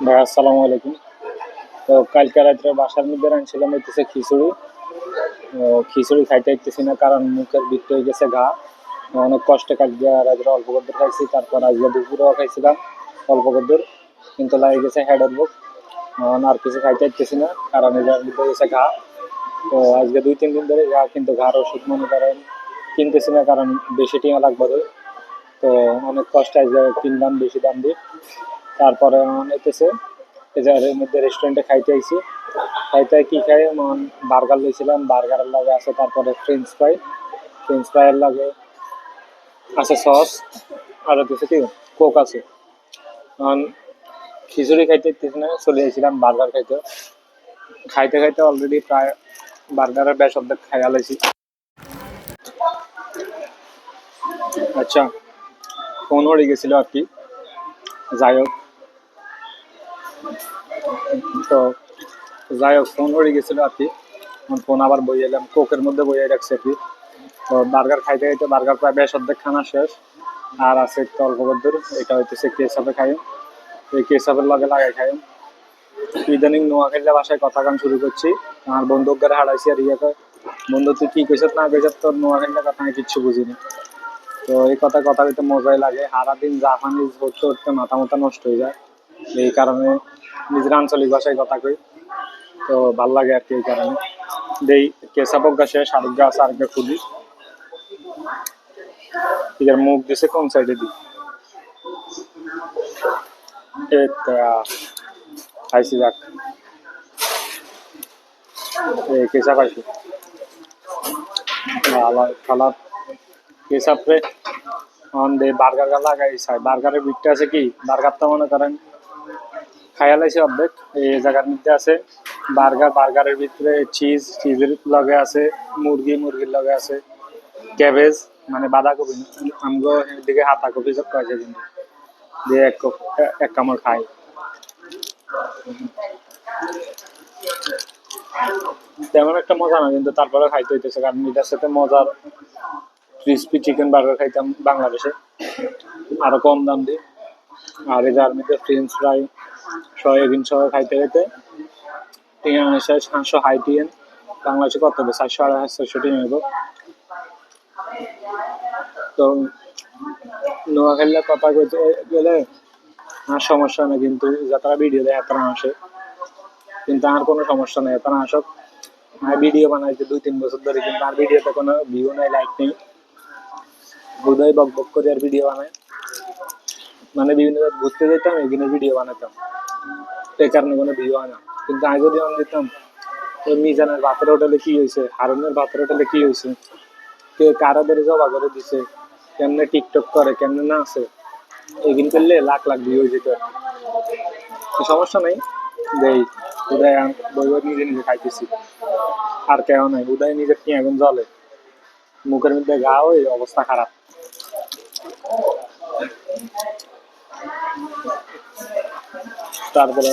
ভাই, আসসালামু আলাইকুম। তো কালকে রাত্রে বাসার মধ্যে রাঁধছিলাম হইতেছে খিচুড়ি। খিচুড়ি খাইতে ইতেছি না কারণ মুখের ভিতরে হয়ে গেছে ঘা। অনেক কষ্টে কালকে রাত্রে অল্প কদ্দুর খাইছি, তারপর আজকে দুপুরেও খাইছিলাম অল্প কদ্দুর, কিন্তু লাগে গেছে হেডের বুক আর কিছু খাইতে ইতেছি না, কারণ এটার ভিতরে গেছে ঘা। তো আজকে দুই, তিন দিন ধরে ঘা, কিন্তু ঘার ওষুধ মনে করেন কিনতেছি না, কারণ বেশি টিয়া লাগবে তো। তো অনেক কষ্ট আজকে কিনলাম বেশি দাম দিয়ে। তারপরে অনেকেছে এর মধ্যে রেস্টুরেন্টে খাইতে আইছি। খাইতে কি খাই? মন বার্গার লইছিলাম বার্গারের লাগে আছে তারপরে ফ্রেঞ্চ ফ্রাই ফ্রেঞ্চ ফ্রাইয়ের লাগে আছে সস আর হচ্ছে কি? কোক আছে। এখন খিচুড়ি খাইতে ইচ্ছেছি না, চলে আসছিলাম বার্গার খাইতে। খাইতে খাইতে অলরেডি প্রায় বার্গারের বেশ অর্ধেক খাইয়া লাইছি। আচ্ছা ফোন হয়ে গেছিল আর কি। যাই হোক। তো যাই হোক ফোন হয়ে গেছিল আর কি ফোন আবার বই এলাম, কোকের মধ্যে বইয়ে রাখছি আর কি তো বার্গার খাইতে খাইতে, বার্গার প্রায় বেশ অর্ধেক খানা শেষ। আর আছে একটু অল্প কদ্দুর এটা হইতেছে কেসাপে খাই এই কেসাপের লগে লাগাই খাই ইদানিং নোয়াখালীর বাসায় কথা গান শুরু করছি। আমার বন্ধু ঘরে হারাইছি আর ইয়ে বন্ধু, তুই কি কইছত না কইছত তোর নোয়াখালীর কথা আমি কিচ্ছু বুঝিনি। তো এই কথা কথা বলতে মজাই লাগে। সারাদিন জাপানিজ হতে হতে মাথা মাথা নষ্ট হয়ে যায়। এই কারণে নিজের আঞ্চলিক ভাষায় কথা কই। তো ভালো লাগে আর কি এই কারণে। দেই কেসাপক গাছে শারুক গাছ, আর গা খুলি। এর মুখ দিছে কোন সাইডে দি খাইছি, যাক। কেসা পাইছি খালাত কেসাপরে দে বার্গার গা লাগাই চাই বার্গারের বিটটা আছে কি? বার্গার তো মনে করেন খাইয়া লাইছে অর্ধেক। এই জায়গার মধ্যে আছে বার্গার, বার্গারের ভিতরে চিজ চিজের লগে আছে, মুরগি, মুরগির লগে আছে ক্যাবেজ মানে বাঁধাকপি, আমগো এদিকে হাতা কপি সব কয়েছে কিন্তু। দিয়ে এক এক কামড় খাই তেমন একটা মজা না, কিন্তু তারপরে খাইতে হইতেছে, কারণ এটার সাথে মজার ক্রিসপি চিকেন বার্গার খাইতাম বাংলাদেশে। আরও কম দাম দিয়ে। আর এই মধ্যে ফ্রেঞ্চ ফ্রাই সয়াবিন সহ খাইতে খাইতে টিয়া এসে সাতশো হাই টিয়েন বাংলাদেশে কত হবে? সাতশো আড়াই, ছয়শো টিয়া নেব তো নোয়াখালীর কথা কইতে গেলে আর সমস্যা নেই, কিন্তু যারা ভিডিও দেয় তারা আসে। কিন্তু আর কোনো সমস্যা নেই তারা আসক। আর ভিডিও বানাইছে দুই, তিন বছর ধরে, কিন্তু আর ভিডিওতে কোনো ভিউ নাই লাইক নেই। বোধহয় বক বক করে আর ভিডিও বানায়। মানে বিভিন্ন ঘুরতে যেতাম, এখানে ভিডিও বানাতাম। এই কারণে কোনো ভিউ হয় না। কিন্তু আগে আমি দিতাম ওই মিজানের ভাতের হোটেলে কি হয়েছে, হারুনের ভাতের হোটেলে কি হয়েছে, কে কারা ধরে জবা করে দিছে, কেমনে টিকটক করে, কেমনে না আছে এগিন করলে লাখ লাখ ভিউ হয়ে যেত। সমস্যা নেই, দেই, উদয় বই বই নিজে নিজে খাইতেছি। আর কেউ নাই, উদয় নিজের কি এখন জলে মুখের মধ্যে গা ওই অবস্থা খারাপ। তারপরে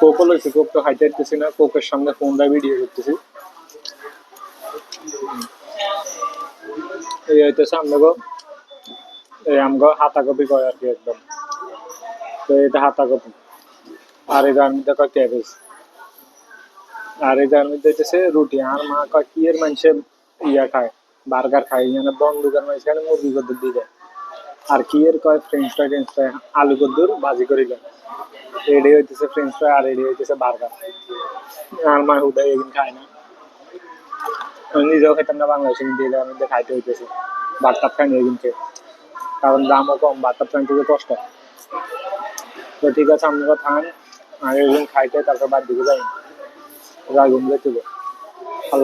কোকও লইছি কোক তো খাইতে পারতেছি না কোকের সামনে ফোনটা ভিডিও করতেছি। এই হইতেছে আমগো, এই আমগো হাতা কপি কয় আর কি একদম। তো এটা হাতা কপি আর এই যার মধ্যে কয় ক্যাবেজ আর এই যার মধ্যে হইতেছে রুটি। আর মা কয় কি এর মানুষে ইয়া খায়? বার্গার খায়। মানে বন্ধুকার মানুষ মুরগি কদ্দুর দিয়ে দেয়। আর কি এর কয় ফ্রেঞ্চ ফ্রাই টেঞ্চ ফ্রাই আলু কদ্দুর বাজি করিল রেডি হইতেছে ফ্রেঞ্চ ফ্রাই আর রেডি হইতেছে বার্গার আর মা হুদাই এদিন খায় না আমি নিজেও খেতাম না, বাংলাদেশে কিন্তু এদের মধ্যে খাইতে হইতেছে। ভাত টাত খাই না এদিনকে কারণ দামও কম ভাত টাত খাইতে তো কষ্ট। তো ঠিক আছে, আপনারা খান। আর এদিন খাইতে, তারপর বাদ দিকে যাই। রাগুন যেতে